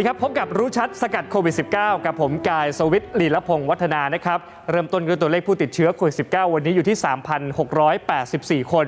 ดีครับ พบกับรู้ชัดสกัดโควิด -19 กับผมกายสวิทย์ลีละพงศ์วัฒนานะครับ เริ่มต้นด้วยตัวเลขผู้ติดเชื้อโควิด -19 วันนี้อยู่ที่ 3,684 คน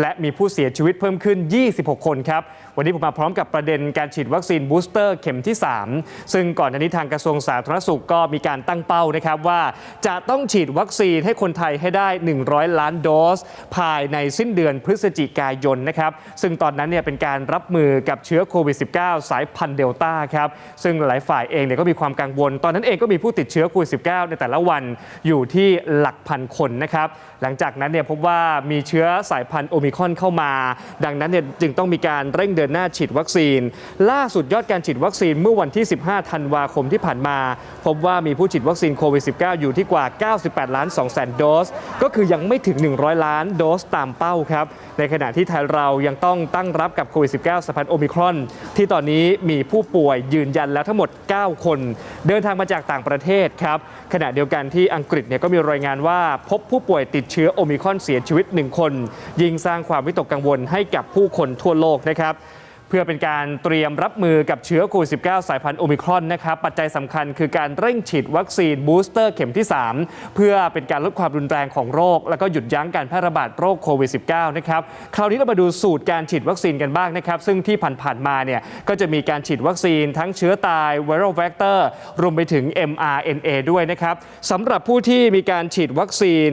และมีผู้เสียชีวิตเพิ่มขึ้น 26 คนครับ วันนี้ผมมาพร้อมกับประเด็นการฉีดวัคซีนบูสเตอร์เข็มที่ 3 ซึ่งก่อนหน้านี้ทางกระทรวงสาธารณสุขก็มีการตั้งเป้านะครับว่า จะต้องฉีดวัคซีนให้คนไทยให้ได้ 100 ล้านโดส ภายในสิ้นเดือนพฤศจิกายนนะครับซึ่งตอนนั้นเนี่ยเป็นการรับมือกับเชื้อโควิด -19 สายพันธุ์เดลต้าครับซึ่งหลายฝ่ายเองเนี่ยก็มีความกังวล ตอนนั้นเองก็มีผู้ติดเชื้อโควิด -19 ในแต่ละวันอยู่ที่หลักพันคนนะครับ หลังจากนั้นเนี่ยพบว่ามีเชื้อสายพันธุ์โอมิครอนเข้ามา ดังนั้นเนี่ยจึงต้องมีการเร่งเดินหน้าฉีดวัคซีน ล่าสุดยอดการฉีดวัคซีนเมื่อวันที่ 15 ธันวาคมที่ผ่านมา พบว่ามีผู้ฉีดวัคซีนโควิด -19 อยู่ที่กว่า 98 ล้าน2แสนโดส ก็คือยังไม่ถึง 100 ล้านโดสตามเป้าครับ ในขณะที่ไทยเรายังต้องตั้งรับกับโควิด -19 สายพันธุ์โอมิครอน ที่ตอนนี้มีผู้ป่วยยืนยันแล้วทั้งหมด 9 คน เดินทางมาจากต่างประเทศครับ ขณะเดียวกันที่อังกฤษเนี่ยก็มีรายงานว่า พบผู้ป่วยติดเชื้อโอมิครอนเสียชีวิต 1 คน ยิ่งสร้างความวิตกกังวลให้กับผู้คนทั่วโลกนะครับ พื่อเป็นการเตรียมรับมือกับเชื้อโควิด -19 สายพันธุ์โอมิครอนนะครับปัจจัยสำคัญคือการเร่งฉีดวัคซีนบูสเตอร์เข็มที่ 3 เพื่อเป็นการลดความรุนแรงของโรค แล้วก็หยุดยั้งการแพร่ระบาดโรคโควิด -19 นะครับคราวนี้เรามาดูสูตรการฉีดวัคซีนกันบ้างนะครับ ซึ่งที่ผ่านๆมาเนี่ยก็จะมีการฉีดวัคซีนทั้งเชื้อตาย viral vector รวมไปถึง mRNA ด้วยนะครับสำหรับผู้ที่มีการฉีดวัคซีน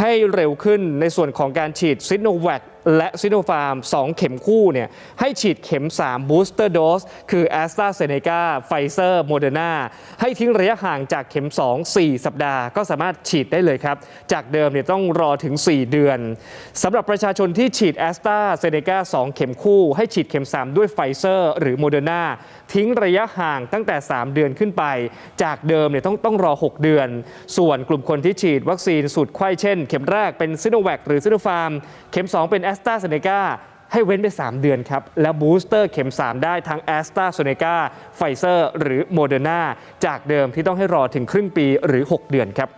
ให้เร็วขึ้นในส่วนของการฉีดซิโนแวค และซิโนฟาร์ม 2 เข็มคู่เนี่ยให้ฉีดเข็ม 3 booster dose คือ a s t r a z เซ e c a Pfizer Moderna ให้ทิ้งระยะห่างจากเข็ม 2 4 สัปดาห์ ก็สามารถฉีดได้เลยครับ จากเดิมเนี่ยต้องรอถึง 4 เดือนสำหรับประชาชนที่ฉีด a s t r a z เซ e c a 2 เข็มคู่ ให้ฉีดเข็ม 3 ด้วย Pfizer หรือ Moderna ทิ้งระยะห่างตั้งแต่ 3 เดือนขึ้นไป จากเดิมเนี่ยต้องต้องรอ 6 เดือน ส่วนกลุ่มคนที่ฉีดวัคซีนสูตรไข้เช่น เข็มแรกเป็นซิโนแวคหรือซิโนฟาร์ม เข็ม 2 เป็นแอสสตราเซเนกาให้เว้นไป 3 เดือนครับ แล้วบูสเตอร์เข็ม 3 ได้ทั้งแอสตราเซเนกาไฟเซอร์ หรือโมเดอร์นาจากเดิมที่ต้องให้รอถึงครึ่งปีหรือ 6 เดือนครับ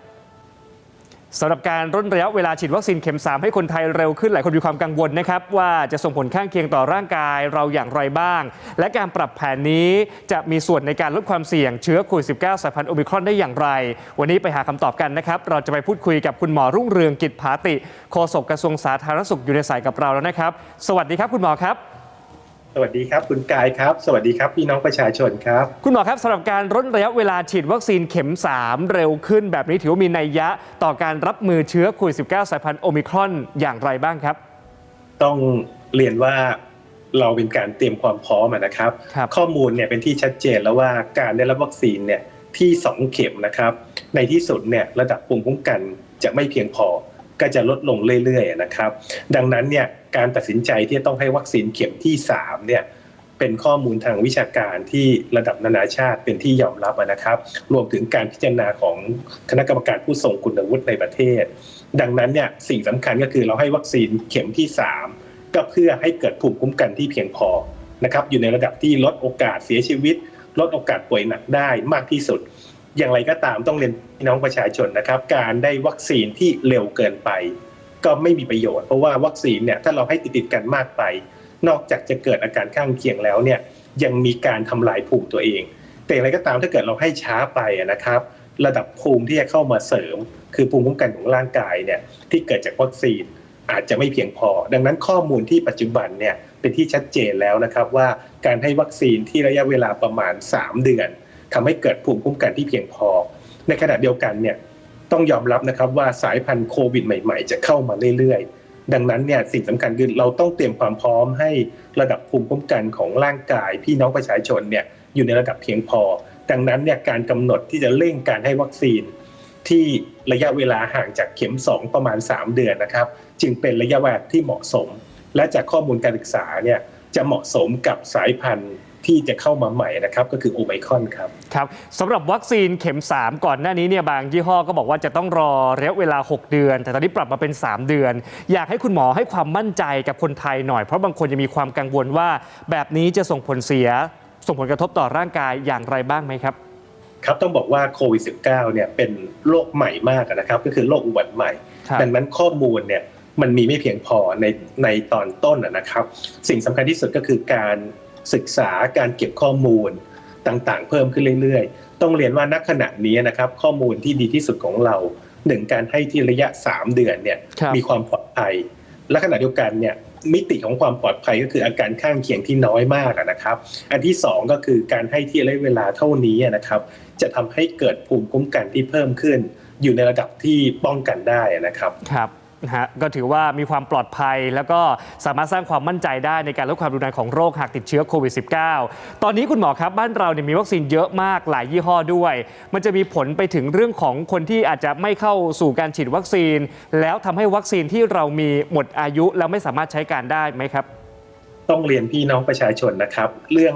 สำหรับการร่นระยะเวลาฉีดวัคซีนเข็ม 3 ให้คนไทยเร็วขึ้นหลายคนมีความกังวลนะครับ ว่าจะส่งผลข้างเคียงต่อร่างกายเราอย่างไรบ้าง และการปรับแผนนี้จะมีส่วนในการลดความเสี่ยงเชื้อโควิด -19 สายพันธุ์โอมิครอนได้อย่างไร วันนี้ไปหาคำตอบกันนะครับ เราจะไปพูดคุยกับคุณหมอรุ่งเรืองกิจผาติโฆษกกระทรวงสาธารณสุขอยู่ในสายกับเราแล้วนะครับ สวัสดีครับคุณหมอครับ สวัสดีครับคุณกายครับ สวัสดีครับพี่น้องประชาชนครับ คุณหมอครับสำหรับการลดระยะเวลาฉีดวัคซีนเข็ม 3 เร็วขึ้น แบบนี้ถือว่ามีนัยยะต่อการรับมือเชื้อโควิด -19 สายพันธุ์โอมิครอนอย่างไรบ้างครับ ต้องเรียนว่าเราเป็นการเตรียมความพร้อมอะนะครับครับ ข้อมูลเนี่ยเป็นที่ชัดเจนแล้วว่าการได้รับวัคซีนเนี่ยที่ 2 เข็มนะครับ ในที่สุดเนี่ยระดับภูมิคุ้มกันจะไม่เพียงพอก็จะลดลงเรื่อยๆนะครับ ดังนั้นเนี่ย การตัดสินใจที่จะต้องให้วัคซีนเข็มที่3เนี่ยเป็นข้อมูลทางวิชาการที่ระดับนานาชาติเป็นที่ยอมรับนะครับ รวมถึงการพิจารณาของคณะกรรมการผู้ทรงคุณวุฒิในประเทศ ดังนั้นเนี่ยสิ่งสำคัญก็คือเราให้วัคซีนเข็มที่ 3 ก็เพื่อให้เกิดภูมิคุ้มกันที่เพียงพอนะครับอยู่ในระดับที่ลดโอกาสเสียชีวิต ลดโอกาสป่วยหนักได้มากที่สุด อย่างไรก็ตามต้องเรียนพี่น้องประชาชนนะครับ การได้วัคซีนที่เร็วเกินไป ก็ไม่มีประโยชน์เพราะว่าวัคซีนเนี่ยถ้าเราให้ติดติดๆกันมากไป นอกจากจะเกิดอาการข้างเคียงแล้วเนี่ยยังมีการทำลายภูมิตัวเอง แต่อย่างไรก็ตามถ้าเกิดเราให้ช้าไปนะครับ ระดับภูมิที่จะเข้ามาเสริม คือภูมิคุ้มกันของร่างกายเนี่ยที่เกิดจากวัคซีนอาจจะไม่เพียงพอ ดังนั้นข้อมูลที่ปัจจุบันเนี่ยเป็นที่ชัดเจนแล้วนะครับว่าการให้วัคซีนที่ระยะเวลาประมาณ 3 เดือนทำให้เกิดภูมิคุ้มกันที่เพียงพอ ในขณะเดียวกันเนี่ย ต้องยอมรับนะครับว่าสายพันธุ์โควิดใหม่ๆ จะเข้ามาเรื่อยๆ ดังนั้นเนี่ยสิ่งสำคัญคือเราต้องเตรียมความพร้อมให้ระดับภูมิคุ้มกันของร่างกาย พี่น้องประชาชนเนี่ยอยู่ในระดับเพียงพอ ดังนั้นเนี่ยการกำหนดที่จะเร่งการให้วัคซีน ที่ระยะเวลาห่างจากเข็ม 2 ประมาณ 3 เดือนนะครับ จึงเป็นระยะเวลาที่เหมาะสม และจากข้อมูลการศึกษาเนี่ยจะเหมาะสมกับสายพันธุ์ ที่จะเข้ามาใหม่นะครับก็คือโอไมครอนครับครับสำหรับวัคซีนเข็ม 3 ก่อนหน้านี้เนี่ยบางยี่ห้อก็บอกว่าจะต้องรอระยะเวลา 6 เดือน แต่ตอนนี้ปรับมาเป็น 3 เดือน อยากให้คุณหมอให้ความมั่นใจกับคนไทยหน่อยเพราะบางคนยังมีความกังวลว่า แบบนี้จะส่งผลเสีย ส่งผลกระทบต่อร่างกายอย่างไรบ้างไหมครับครับต้องบอกว่าโควิด -19 เนี่ยเป็นโรคใหม่มากนะครับ ก็คือโรคอุบัติใหม่ครับดังนั้นข้อมูลเนี่ยมันมีไม่เพียงพอในในตอนต้นนะนะครับ สิ่งสำคัญที่สุดก็คือการ ศึกษาการเก็บข้อมูลต่างๆ เพิ่มขึ้นเรื่อยๆ ต้องเรียนว่าณขณะนี้นะครับ ข้อมูลที่ดีที่สุดของเราหนึ่งการให้ที่ระยะ 3 เดือนเนี่ยครับมีความปลอดภัย และขณะเดียวกันเนี่ยมิติของความปลอดภัยก็คืออาการข้างเคียงที่น้อยมากอะนะครับ อันที่สองก็คือการให้ที่ระยะเวลาเท่านี้อะนะครับ จะทำให้เกิดภูมิคุ้มกันที่เพิ่มขึ้น อยู่ในระดับที่ป้องกันได้อะนะครับครับ นะฮะก็ถือว่ามีความปลอดภัย แล้วก็สามารถสร้างความมั่นใจได้ในการลดความรุนแรงของโรคหากติดเชื้อโควิด -19 ตอนนี้คุณหมอครับบ้านเราเนี่ยมีวัคซีนเยอะมากหลายยี่ห้อด้วย มันจะมีผลไปถึงเรื่องของคนที่อาจจะไม่เข้าสู่การฉีดวัคซีน แล้วทำให้วัคซีนที่เรามีหมดอายุแล้วไม่สามารถใช้การได้ไหมครับ ต้องเรียนพี่น้องประชาชนนะครับ เรื่อง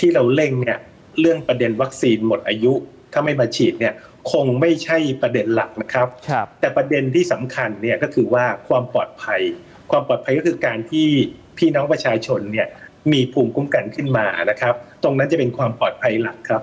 ที่เราเล่งเนี่ยเรื่องประเด็นวัคซีนหมดอายุ ถ้าไม่มาฉีดเนี่ย คงไม่ใช่ประเด็นหลักนะครับครับแต่ประเด็นที่สำคัญเนี่ยก็คือว่าความปลอดภัย ความปลอดภัยก็คือการที่พี่น้องประชาชนเนี่ยมีภูมิคุ้มกันขึ้นมานะครับ ตรงนั้นจะเป็นความปลอดภัยหลักครับ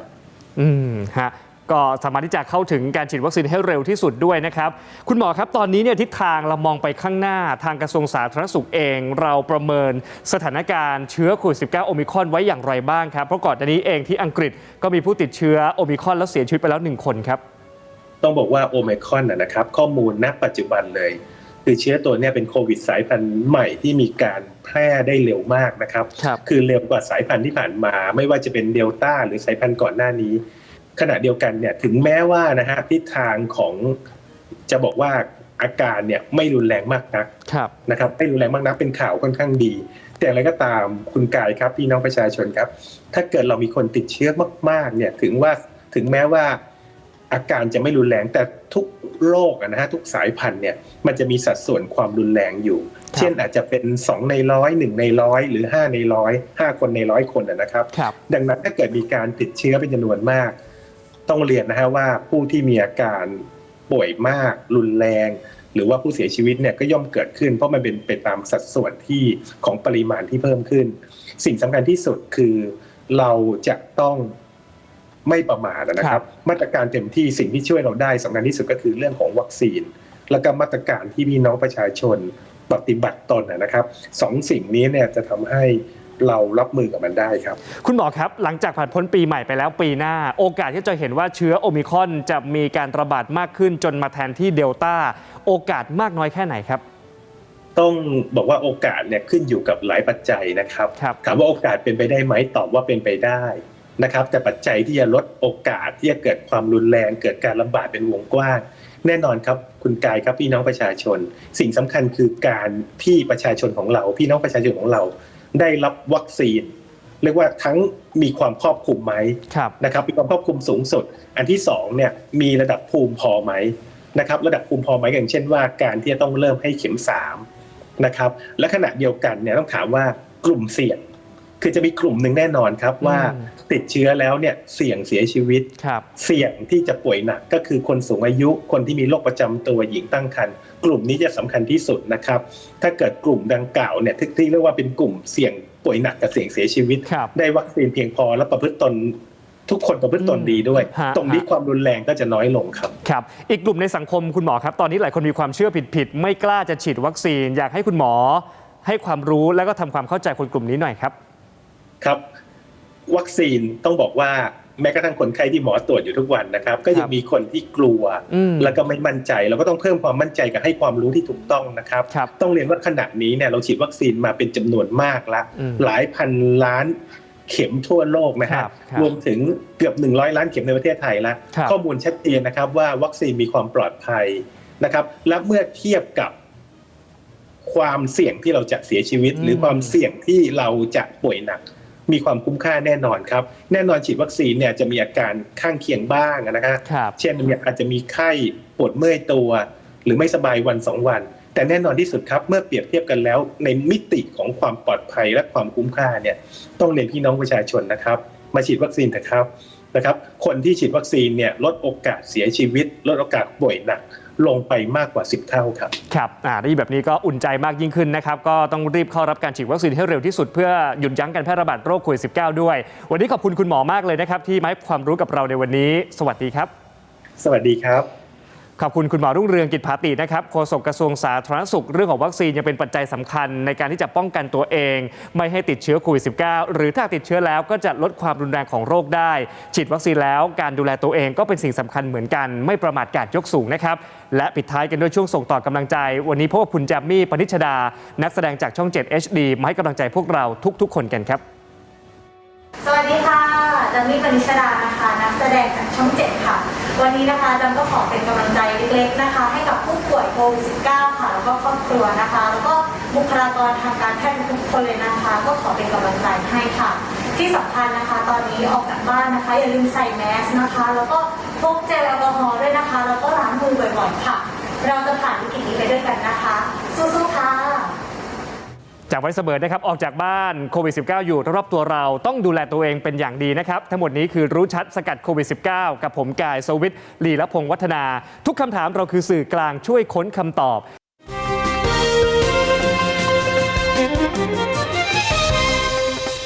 อืมฮะ ก็สามารถที่จะเข้าถึงการฉีดวัคซีนให้เร็วที่สุดด้วยนะครับ คุณหมอครับตอนนี้เนี่ยทิศทางเรามองไปข้างหน้าทางกระทรวงสาธารณสุขเอง เราประเมินสถานการณ์เชื้อโควิด -19 โอมิครอนไว้อย่างไรบ้างครับ เพราะก่อนหน้านี้เองที่อังกฤษก็มีผู้ติดเชื้อโอมิครอนแล้วเสียชีวิตไปแล้วหนึ่งคนครับต้องบอกว่าโอไมครอนนะนะครับ ข้อมูลณปัจจุบันเลย คือเชื้อตัวเนี้เป็นโควิดสายพันธุ์ใหม่ที่มีการแพร่ได้เร็วมากนะครับครับคือเร็วกว่าสายพันธุ์ที่ผ่านมา ไม่ว่าจะเป็นเดลต้าหรือสายพันธุ์ก่อนหน้านี้ ขณะเดียวกันเนี่ยถึงแม้ว่านะฮะทิศทางของจะบอกว่าอาการเนี่ยไม่รุนแรงมากนักครับนะครับไม่รุนแรงมากนักเป็นข่าวค่อนข้างดี แต่อย่างไรก็ตามคุณกายครับพี่น้องประชาชนครับ ถ้าเกิดเรามีคนติดเชื้อมากๆเนี่ยถึงว่าถึงแม้ว่าอาการจะไม่รุนแรงแต่ทุกโรคอะนะฮะทุกสายพันธุ์เนี่ยมันจะมีสัดส่วนความรุนแรงอยู่ เช่นอาจจะเป็น 2 ในร้อยหนึ่งในร้อยหรือ 5 ในร้อยห้าคนในร้อยคนอะนะครับครับ ดังนั้นถ้าเกิดมีการติดเชื้อเป็นจำนวนมาก ต้องเรียนนะฮะว่าผู้ที่มีอาการป่วยมากรุนแรง หรือว่าผู้เสียชีวิตเนี่ยก็ย่อมเกิดขึ้น เพราะมันเป็นไปตามสัดส่วนที่ของปริมาณที่เพิ่มขึ้น สิ่งสำคัญที่สุดคือเราจะต้องไม่ประมาทนะครับ มาตรการเต็มที่สิ่งที่ช่วยเราได้สำคัญที่สุดก็คือเรื่องของวัคซีน แล้วก็มาตรการที่พี่น้องประชาชนปฏิบัติตนนะครับสองสิ่งนี้เนี่ยจะทำให้ เรารับมือกับมันได้ครับ คุณหมอครับ หลังจากผ่านพ้นปีใหม่ไปแล้วปีหน้า โอกาสที่จะเห็นว่าเชื้อโอมิครอนจะมีการระบาดมากขึ้นจนมาแทนที่เดลต้าโอกาสมากน้อยแค่ไหนครับ ต้องบอกว่าโอกาสเนี่ยขึ้นอยู่กับหลายปัจจัยนะครับครับถามว่าโอกาสเป็นไปได้ไหมตอบว่าเป็นไปได้นะครับ แต่ปัจจัยที่จะลดโอกาสที่จะเกิดความรุนแรง เกิดการระบาดเป็นวงกว้างแน่นอนครับคุณกายครับพี่น้องประชาชน สิ่งสำคัญคือการที่ประชาชนของเรา พี่น้องประชาชนของเรา ได้รับวัคซีน เรียกว่าทั้งมีความครอบคลุมไหมครับนะครับมีความครอบคลุมสูงสุด อันที่สองเนี่ยมีระดับภูมิพอไหมนะครับระดับภูมิพอไหมอย่างเช่นว่าการที่จะต้องเริ่มให้เข็มสามนะครับและขณะเดียวกันเนี่ยต้องถามว่ากลุ่มเสี่ยง คือจะมีกลุ่มหนึ่งแน่นอนครับว่าอืมติดเชื้อแล้วเนี่ยเสี่ยงเสียชีวิตครับเสี่ยงที่จะป่วยหนักก็คือคนสูงอายุคนที่มีโรคประจำตัวหญิงตั้งครรภ์กลุ่มนี้จะสำคัญที่สุดนะครับ ถ้าเกิดกลุ่มดังกล่าวเนี่ยที่ที่เรียกว่าเป็นกลุ่มเสี่ยงป่วยหนักกับเสี่ยงเสียชีวิตครับได้วัคซีนเพียงพอและประพฤติตนทุกคนประพฤติตนดีด้วยฮะตรงนี้ฮะความรุนแรงก็จะน้อยลงครับ ครับ อีกกลุ่มในสังคมคุณหมอครับ ตอนนี้หลายคนมีความเชื่อผิดๆ ไม่กล้าจะฉีดวัคซีน อยากให้คุณหมอ ให้ความรู้แล้วก็ทำความเข้าใจคนกลุ่มนี้หน่อยครับ ครับ วัคซีนต้องบอกว่าแม้กระทั่งคนไข้ที่หมอตรวจอยู่ทุกวันนะครับ ก็ยังมีคนที่กลัวอืมแล้วก็ไม่มั่นใจเราก็ต้องเพิ่มความมั่นใจกับให้ความรู้ที่ถูกต้องนะครับครับต้องเรียนว่าขณะนี้เนี่ยเราฉีดวัคซีนมาเป็นจำนวนมากละอืมหลายพันล้านเข็มทั่วโลกนะคครัรับบครับรวมถึงเกือบ 100 ล้านเข็มในประเทศไทยละครับข้อมูลชัดเจนนะครับว่าวัคซีนมีความปลอดภัยนะครับ และเมื่อเทียบกับความเสี่ยงที่เราจะเสียชีวิตอืมหรือความเสี่ยงที่เราจะป่วยหนัก มีความคุ้มค่าแน่นอนครับ แน่นอนฉีดวัคซีนเนี่ยจะมีอาการข้างเคียงบ้างนะครับครับเช่นอาจจะมีไข้ปวดเมื่อยตัว หรือไม่สบายวันสองวัน แต่แน่นอนที่สุดครับ เมื่อเปรียบเทียบกันแล้ว ในมิติของความปลอดภัยและความคุ้มค่าเนี่ยต้องเรียนพี่น้องประชาชนนะครับ มาฉีดวัคซีนเถอะครับ นะครับคนที่ฉีดวัคซีนเนี่ยลดโอกาสเสียชีวิต ลดโอกาสป่วยหนักลงไปมากกว่า 10 เท่าครับ ครับอ่าได้ยินแบบนี้ก็อุ่นใจมากยิ่งขึ้นนะครับ ก็ต้องรีบเข้ารับการฉีดวัคซีนให้เร็วที่สุดเพื่อหยุดยั้งการแพร่ระบาดโรคโควิด -19 ด้วย วันนี้ขอบคุณคุณหมอมากเลยนะครับ ที่มาให้ความรู้กับเราในวันนี้ สวัสดีครับ สวัสดีครับ ขอบคุณคุณหมอรุ่งเรืองกิจภาตินะครับโฆษกกระทรวงสาธารณสุขเรื่องของวัคซีนยังเป็นปัจจัยสำคัญในการที่จะป้องกันตัวเอง ไม่ให้ติดเชื้อโควิด -19 หรือถ้าติดเชื้อแล้วก็จะลดความรุนแรงของโรคได้ ฉีดวัคซีนแล้วการดูแลตัวเองก็เป็นสิ่งสำคัญเหมือนกัน ไม่ประมาทกาดยกสูงนะครับ และปิดท้ายกันด้วยช่วงส่งต่อกำลังใจ วันนี้พบกับคุณแจมมี่ปนิชดา นักแสดงจากช่อง 7 HD มาให้กำลังใจพวกเราทุก ๆ คนกันครับ สวัสดีค่ะแจมมี่ปณิชดา วันนี้นะคะจันก็ขอเป็นกำลังใจเล็กๆนะคะ ให้กับผู้ป่วยโควิด -19 ค่ะแล้วก็ครอบครัวนะคะ แล้วก็บุคลากรทางการแพทย์ทุกคนเลยนะคะ ก็ขอเป็นกำลังใจให้ค่ะ ที่สำคัญนะคะ ตอนนี้ออกจากบ้านนะคะ อย่าลืมใส่แมสนะคะ แล้วก็พกเจลแอลกอฮอล์ด้วยนะคะ แล้วก็ล้างมือบ่อยๆค่ะ เราจะผ่านวิกฤตนี้ไปด้วยกันนะคะ จากไว้เสมอนะครับออกจากบ้านโควิด -19 อยู่รอบตัวเราต้องดูแลตัวเองเป็นอย่างดีนะครับ ทั้งหมดนี้คือรู้ชัดสกัดโควิด -19 กับผมกายสวิทลีละพงษ์วัฒนา ทุกคำถามเราคือสื่อกลางช่วยค้นคำตอบ